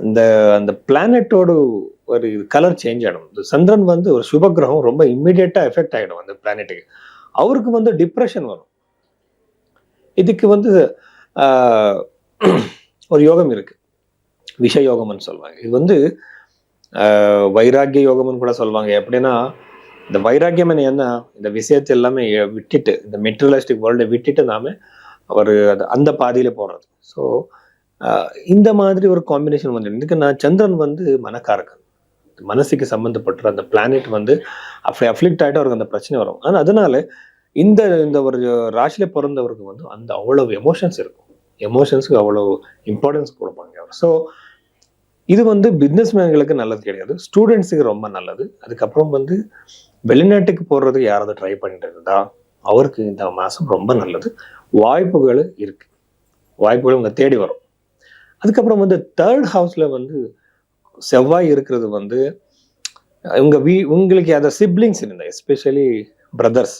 இந்த அந்த பிளானட்டோட ஒரு கலர் சேஞ்ச் ஆகிடும் இந்த சந்திரன் வந்து ஒரு சுபகிரகம் ரொம்ப இம்மிடியட்டாக எஃபெக்ட் ஆகிடும் அந்த பிளானெட்டுக்கு அவருக்கு வந்து டிப்ரெஷன் வரும். இதுக்கு வந்து ஒரு யோகம் இருக்கு. விஷ யோகம்னு சொல்லுவாங்க. இது வந்து ஆஹ், வைராக்கிய யோகம்னு கூட சொல்லுவாங்க. எப்படின்னா இந்த வைராக்கியம் என்ன இந்த விஷயத்தை எல்லாமே விட்டுட்டு இந்த மெட்டீரியலிஸ்டிக் வேர்ல்டை விட்டுட்டு நாம ஒரு அது அந்த பாதியில் போறது. ஸோ இந்த மாதிரி ஒரு காம்பினேஷன் வந்து இதுக்கு நான் சந்திரன் வந்து மனக்காரகன். மனசுக்கு சம்மந்தப்பட்ட அந்த பிளானெட் வந்து அப்படி அஃப்ளிக்ட் ஆகிட்டு அவருக்கு அந்த பிரச்சனை வரும். ஆனால் அதனால இந்த இந்த ஒரு ராசியில் பிறந்தவருக்கு வந்து அந்த அவ்வளவு எமோஷன்ஸ் இருக்கும். எமோஷன்ஸுக்கு அவ்வளவு இம்பார்ட்டன்ஸ் கொடுப்பாங்க அவர். ஸோ இது வந்து பிஸ்னஸ் மேன்களுக்கு நல்லது கிடையாது. ஸ்டூடெண்ட்ஸுக்கு ரொம்ப நல்லது. அதுக்கப்புறம் வந்து வெளிநாட்டுக்கு போடுறதுக்கு யாராவது ட்ரை பண்ணிட்டு இருந்தா அவருக்கு இந்த மாதம் ரொம்ப நல்லது. வாய்ப்புகள் இருக்கு. வாய்ப்புகள் இங்கே தேடி வரும். அதுக்கப்புறம் வந்து தேர்ட் ஹவுஸில் வந்து செவ்வாய் இருக்கிறது வந்து உங்கள் வீ உங்களுக்கு அதை சிப்ளிங்ஸ் இருந்தால் எஸ்பெஷலி பிரதர்ஸ்